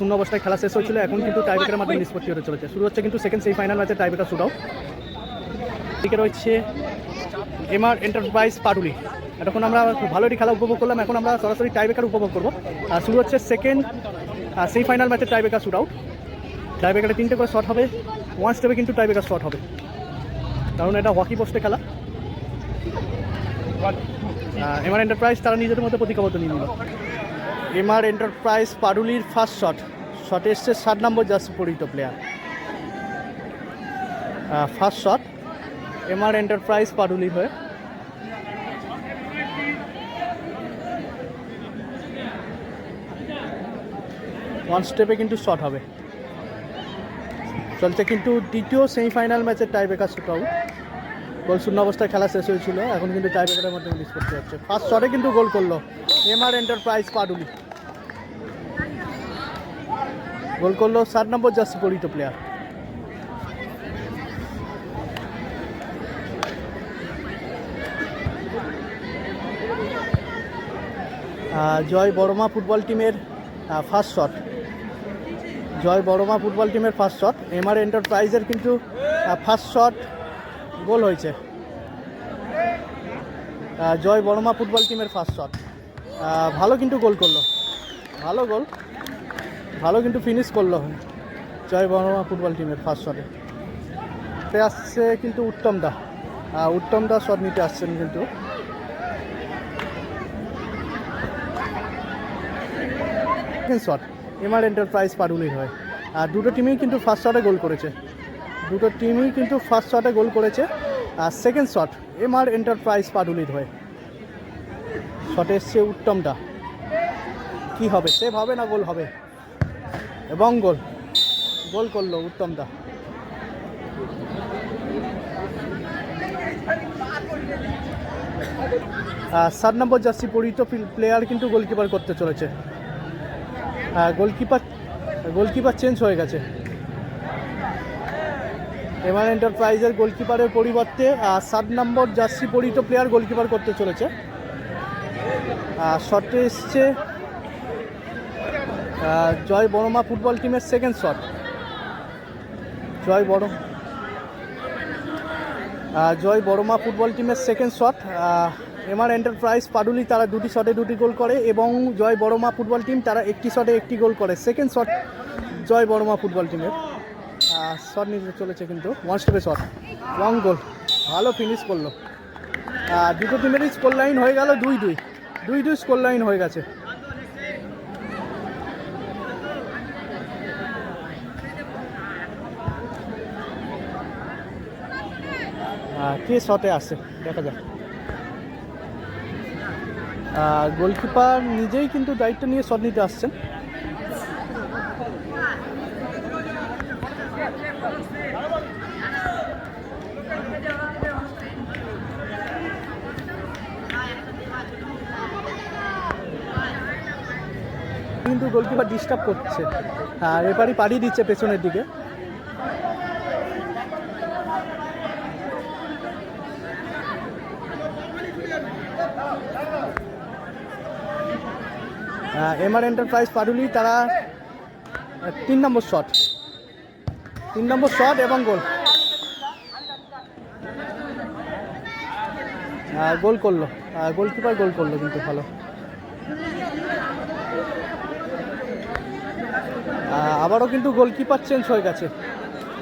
শূন্য অবস্থায় খেলা শেষ হয়েছিল, এখন কিন্তু টাইব্রেকারের মাধ্যমে নিষ্পত্তি হতে চলেছে। শুরু হচ্ছে কিন্তু সেকেন্ড সেই ফাইনাল ম্যাচের টাইব্রেকার শুট আউট এদিকে রয়েছে এমআর এন্টারপ্রাইজ পাটুলি। এতক্ষণ আমরা ভালো একটি খেলা উপভোগ করলাম, এখন আমরা সরাসরি টাইব্রেকার উপভোগ করব। আর শুরু হচ্ছে সেকেন্ড সেই ফাইনাল ম্যাচের টাইব্রেকার শুট আউট টাইব্রেকারে তিনটে করে শট হবে ওয়ান স্টেপে কিন্তু টাইব্রেকার শট হবে। কারণ এটা হকি পোস্টে খেলা। এমআর এন্টারপ্রাইজ তারা নিজেদের মধ্যে প্রতিজ্ঞাবদ্ধ নিয়ে নিল। এমআর এন্টারপ্রাইজ পারুলির ফার্স্ট শট। শটে এসছে ষাট নম্বর জার্সি পরিচিত player first shot, MR enterprise পারুলির হয়ে। ওয়ান স্টেপে কিন্তু শট হবে। চলছে কিন্তু দ্বিতীয় সেমিফাইনাল ম্যাচের টাইব্রেকার শুট আউট গোল শূন্য অবস্থায় খেলা শেষ হয়েছিল, এখন কিন্তু টাইব্রেকারের মধ্যে রিলিজ করতে হচ্ছে ফার্স্ট শটে কিন্তু গোল করল, এমআর এন্টারপ্রাইজ পাডুলি গোল করল সাত নম্বর জার্সি পরিচিত প্লেয়ার জয় বড়মা ফুটবল টিমের first shot Joy Boroma football টিমের ফার্স্ট শট এমআর এন্টারপ্রাইজের কিন্তু ফার্স্ট শট গোল হয়েছে। জয় বড়মা ফুটবল টিমের ফার্স্ট শট ভালো কিন্তু গোল করল। ভালো গোল। ভালো কিন্তু ফিনিশ করল। জয় বড়মা ফুটবল টিমের ফার্স্ট শটে আসছে কিন্তু উত্তম দা। উত্তম দা শট নিতে আসছেন কিন্তু। সেকেন্ড শট এমআর এন্টারপ্রাইজ পারুলির হয়। আর দুটো টিমই কিন্তু ফার্স্ট শটে গোল করেছে। দুটো টিমই কিন্তু ফার্স্ট শটে গোল করেছে। আর সেকেন্ড শট এমআর এন্টারপ্রাইজ পারুলির হয়ে। শটে এসছে উত্তমটা কি হবে? সেভ হবে না গোল হবে। এবং গোল। গোল করল উত্তমদা সাত নম্বর জার্সি পরিচিত প্লেয়ার কিন্তু গোলকিপার করতে চলেছে। গোলকিপার গোলকিপার চেঞ্জ হয়ে গেছে। এমআর এন্টারপ্রাইজের গোলকিপারের পরিবর্তে সাত নম্বর জার্সি পরিচিত প্লেয়ার গোলকিপার করতে চলেছে। শটে এসছে জয় বড়মা ফুটবল টিমের সেকেন্ড শট জয় বড় জয় বড়মা ফুটবল টিমের second shot MR enterprise Paduli তারা দুটি শটে দুটি গোল করে এবং জয় বড়মা ফুটবল টিম তারা একটি শটে একটি গোল করে। Second shot Joy Boroma football টিমের শট নিতে চলেছে কিন্তু ওয়ান স্টেপে শট লং গোল ভালো ফিনিশ করল। দুটো টিমেরই স্কোর লাইন হয়ে গেল দুই দুই। দুই দুই স্কোর লাইন হয়ে গেছে। কে শটে আসে দেখা যাক। আর গোলকিপার নিজেই কিন্তু দায়িত্ব নিয়ে শট নিতে আসছেন। কিন্তু গোলকিপার ডিস্টার্ব করছে। আর এবারই পাড়িয়ে দিচ্ছে পেছনের দিকে। এমআর এন্টারপ্রাইজ পারুলি তারা তিন নম্বর শট তিন নম্বর শট এবং গোল গোল করল। গোলকিপার গোল করল কিন্তু ভালো। আবারও কিন্তু গোলকিপার চেঞ্জ হয়ে গেছে।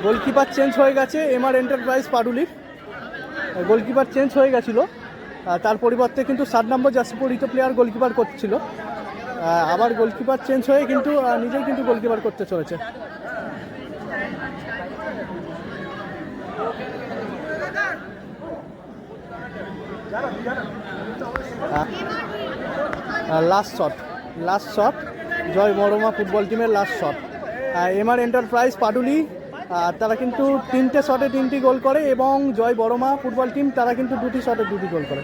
গোলকিপার চেঞ্জ হয়ে গেছে এমআর এন্টারপ্রাইজ পারুলির। গোলকিপার চেঞ্জ হয়ে গেছিল। তার পরিবর্তে কিন্তু সাত নম্বর জার্সি পরিচিত প্লেয়ার গোলকিপার করছিল। আবার গোলকিপার চেঞ্জ হয়ে কিন্তু নিজেই কিন্তু গোলকিপার করতে চলেছে। Last shot last shot Joy Baroma football টিমের last shot MR enterprise Paduli তারা কিন্তু তিনটে শটে তিনটি গোল করে এবং জয় বড়মা ফুটবল টিম তারা কিন্তু দুটি শটে দুটি গোল করে।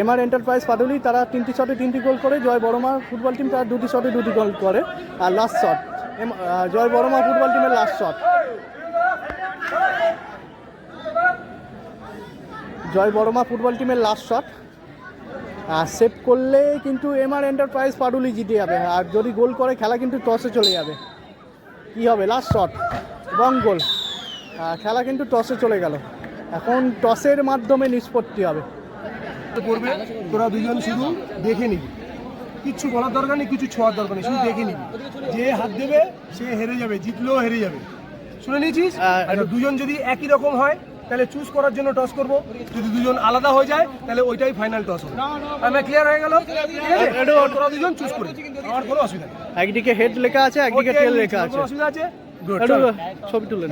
এমআর এন্টারপ্রাইজ পাডুলি তারা তিনটি শটে তিনটি গোল করে। জয় বড়মা ফুটবল টিম তারা দুটি শটে দুটি গোল করে। আর last shot Joy Boroma football টিমের last shot Joy Boroma football টিমের লাস্ট শট আর সেভ করলে কিন্তু এমআর এন্টারপ্রাইজ পাডুলি জিতে যাবে। আর যদি গোল করে, খেলা কিন্তু টসে চলে যাবে। কি হবে? লাস্ট শট এবং গোল খেলা কিন্তু টসে চলে গেল। এখন টসের মাধ্যমে নিষ্পত্তি হবে। করবে তোরা দুজন শুধু দেখে নিবি। কিচ্ছু বলার দরকার নেই কিছু ছোঁয়ার দরকার নেই শুধু দেখে নিবি। যে হাত দেবে সে হেরে যাবে জিতলেও হেরে যাবে। শুনে নিয়েছিস? দুজন যদি একই রকম হয় তাহলে চুজ করার জন্য টস করব। যদি দুজন আলাদা হয়ে যায় তাহলে ওইটাই ফাইনাল টস হবে। আমার ক্লিয়ার হয়ে গেল? তোরা দুজন চুজ করে আমার কোনো অসুবিধা নেই। একদিকে হেড লেখা আছে একদিকে টেল লেখা আছে। অসুবিধা আছে? ছবি তুলে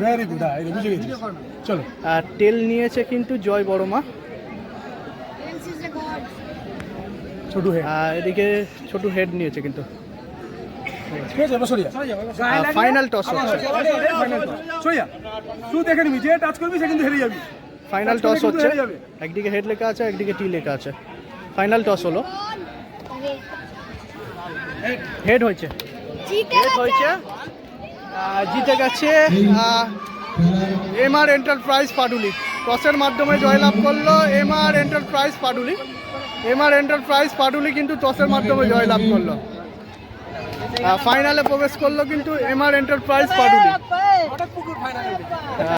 ভেরি গুড বুঝে গেছিস। চলো। আর টেল নিয়েছে কিন্তু জয় বড়মা। ছোটু হে আর এদিকে ছোট হেড নিয়েছে কিন্তু। ফাইনাল টস তুই দেখে নিবি যে টাচ করবি সে কিন্তু হেরে যাবি। ফাইনাল টস হচ্ছে। একদিকে হেড লেখা আছে একদিকে টি লেখা আছে। ফাইনাল টস হলো। হেড হয়েছে। হেড হয়েছে। জিতে গেছে এমআর এন্টারপ্রাইজ পাডুলি টসের মাধ্যমে জয়লাভ করল MR enterprise Paduli MR enterprise Paduli কিন্তু টসের মাধ্যমে জয়লাভ করল। ফাইনালে প্রবেশ করল কিন্তু এমআর এন্টারপ্রাইজ পাডুলি